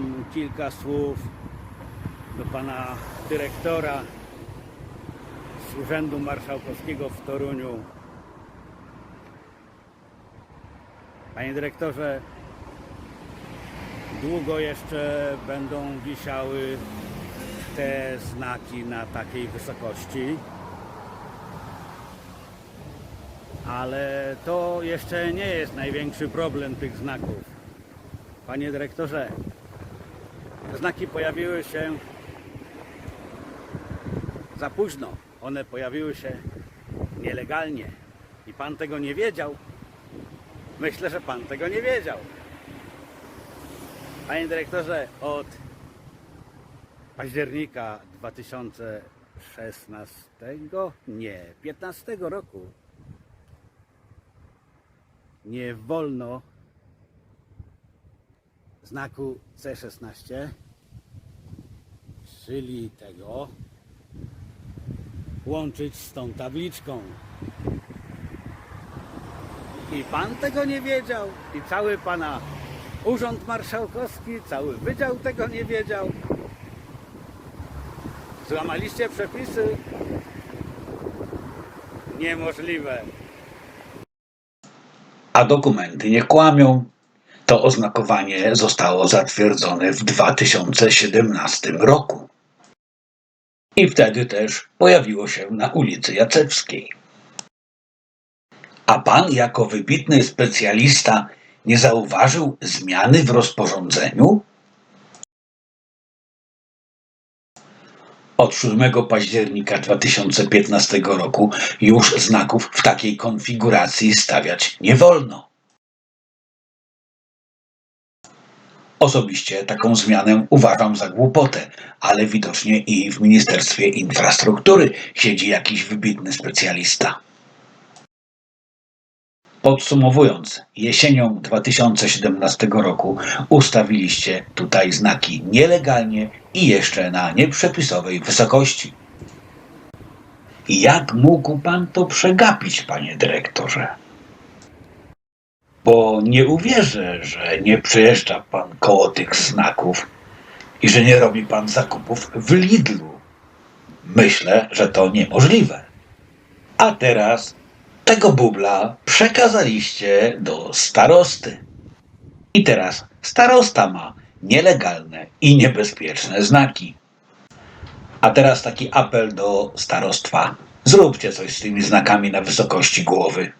mam kilka słów do pana dyrektora z Urzędu Marszałkowskiego w Toruniu. Panie dyrektorze, długo jeszcze będą wisiały te znaki na takiej wysokości. Ale to jeszcze nie jest największy problem tych znaków. Panie dyrektorze, znaki pojawiły się za późno. One pojawiły się nielegalnie i pan tego nie wiedział. Myślę, że pan tego nie wiedział. Panie dyrektorze, od października 2016, nie, 15 roku nie wolno znaku C16, czyli tego, łączyć z tą tabliczką. I pan tego nie wiedział, i cały pana Urząd Marszałkowski, cały Wydział tego nie wiedział. Złamaliście przepisy? Niemożliwe. a dokumenty nie kłamią. To oznakowanie zostało zatwierdzone w 2017 roku. I wtedy też pojawiło się na ulicy Jacewskiej. A pan, jako wybitny specjalista, nie zauważył zmiany w rozporządzeniu? Od 7 października 2015 roku już znaków w takiej konfiguracji stawiać nie wolno. Osobiście taką zmianę uważam za głupotę, ale widocznie i w Ministerstwie Infrastruktury siedzi jakiś wybitny specjalista. Podsumowując, jesienią 2017 roku ustawiliście tutaj znaki nielegalnie i jeszcze na nieprzepisowej wysokości. Jak mógł pan to przegapić, panie dyrektorze? Bo nie uwierzę, że nie przejeżdża pan koło tych znaków i że nie robi pan zakupów w Lidlu. Myślę, że to niemożliwe. A teraz tego bubla przekazaliście do starosty. I teraz starosta ma nielegalne i niebezpieczne znaki. A teraz taki apel do starostwa. Zróbcie coś z tymi znakami na wysokości głowy.